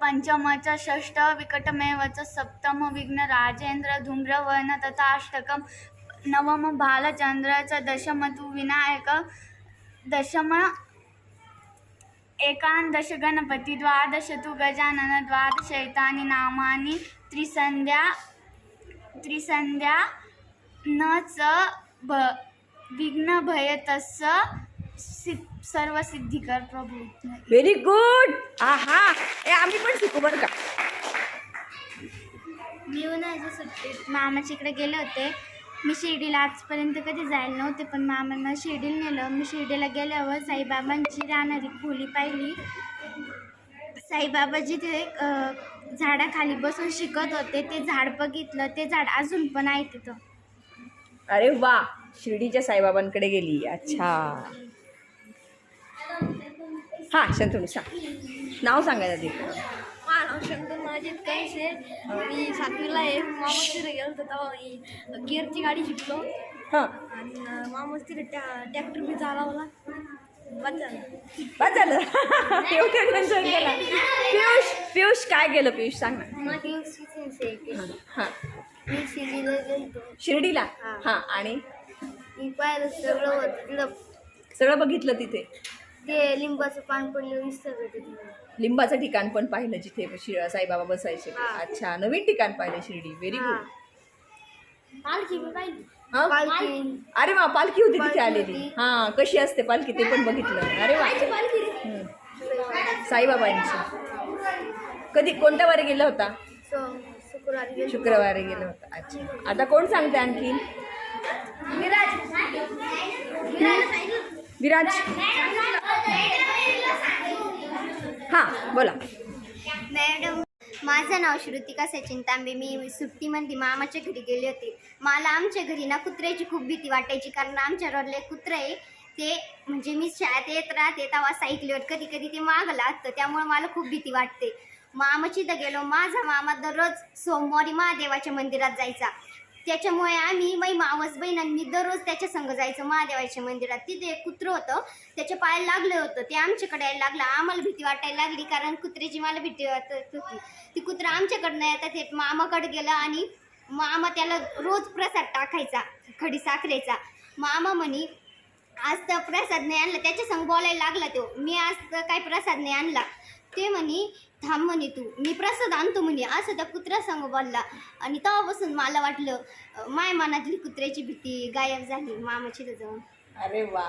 पञ्चम च षष्ठ विकटमेव च सप्तम धूम्रवर्ण तथा अष्टकं नवम भालचन्द्र च दशम तु विनायक दशम एकादश गणपति द्वादश तु गजानन द्वादश एतानि नामानि त्रिसन्ध्या त्रिसन्ध्या न च भ विघ्नभयतस्य सि सर्वसिद्धिकर प्रभू. व्हेरी गुड आहा. ए आम्ही पण शिकू बरं का? मी उन्हाळ्याच्या सुट्टीत मामाच्या इकडे गेले होते. मी शिर्डीला आजपर्यंत कधी जायला नव्हते पण मामांना शिर्डीला नेलं. मी शिर्डीला गेल्यावर साईबाबांची राहणारी खोली पाहिली. साईबाबा जिथे झाडाखाली बसून शिकत होते ते झाड बघितलं. ते झाड अजून पण आहे तिथं. अरे वा. शिर्डीच्या साईबाबांकडे गेली. अच्छा. हा शंतनू सांग. नाव सांगायचं ते माझं शंकर माझे कैसे. मी सातवीला आहे. तिथे गेलो होतो तेव्हा मी गिअरची गाडी शिकलो. हां. आणि मामा तिथे ट्रॅ ट्रॅक्टर बी चालवला. बचाल बस झालं एवढं टेन्शन गेला पियुष पियुष काय गेलं? पियुष सांग ना. हां. मी शिर्डीला? हा. हां आणि? मी पाहिलं सगळं होतं. तिथं सगळं बघितलं तिथे. ते लिंबाचं पान पडलं विसरलं तिथे लिंबाचं ठिकाण पण पाहिलं जिथे शि- साईबाबा बसायचे. हा. अच्छा नवीन ठिकाण पाहिलं शिर्डी. व्हेरी. गुड पालखी बी पाहिली. हा? पालखी. अरे वा पालखी होती तिथे पालखी आलेली. होती. हा कशी असते पालखी ते पण बघितलं. अरे वा. हम्म. साईबाबांची. कधी कोणत्या वारी गेला होता? शुक्रवारी गेलो. शुक्रवारी गेला होता. अच्छा. आता कोण सांगते आणखी? विराज. हां बोला. मॅडम माझं नाव श्रुतिका सचिन तांबे. मी सुट्टीमध्ये मामाच्या घरी गेले होते. मला आमच्या घरी ना कुत्र्याची खूप भीती वाटायची कारण आमच्या रोडले कुत्रं आहे. ते म्हणजे मी शाळेत येत राहते तेव्हा सायकलीवर कधी कधी ते माग लागतं. त्यामुळे मला खूप भीती वाटते. मामाची तर गेलो. माझा मामा दररोज सोमवारी महादेवाच्या मंदिरात जायचा. त्याच्यामुळे आम्ही मै मावस बहीण आणि मी दररोज त्याच्या संग जायचं. महादेवाच्या मंदिरात. तिथे एक कुत्रं होतं. त्याच्या पायाला लागलं होतं. ते आमच्याकडे यायला लागलं. आम्हाला भीती वाटायला लागली कारण कुत्र्याची मला भीती वाटत होती. ती कुत्रं आमच्याकडनं येतात. ते मामाकडे गेलं आणि मामा त्याला रोज प्रसाद टाकायचा. खडी साखरेचा. मामा म्हणी आज तर प्रसाद नाही आणला. त्याच्या संग बोलायला लागला तो. मी आज तर काय प्रसाद नाही आणला. ते म्हणे थांब म्हणे तू मी प्रसाद आणतो म्हणे असं त्या कुत्र्या संग बोलला. आणि तेव्हापासून मला वाटलं माय मनातली कुत्र्याची भीती गायब झाली मामाची जाऊन. अरे वा.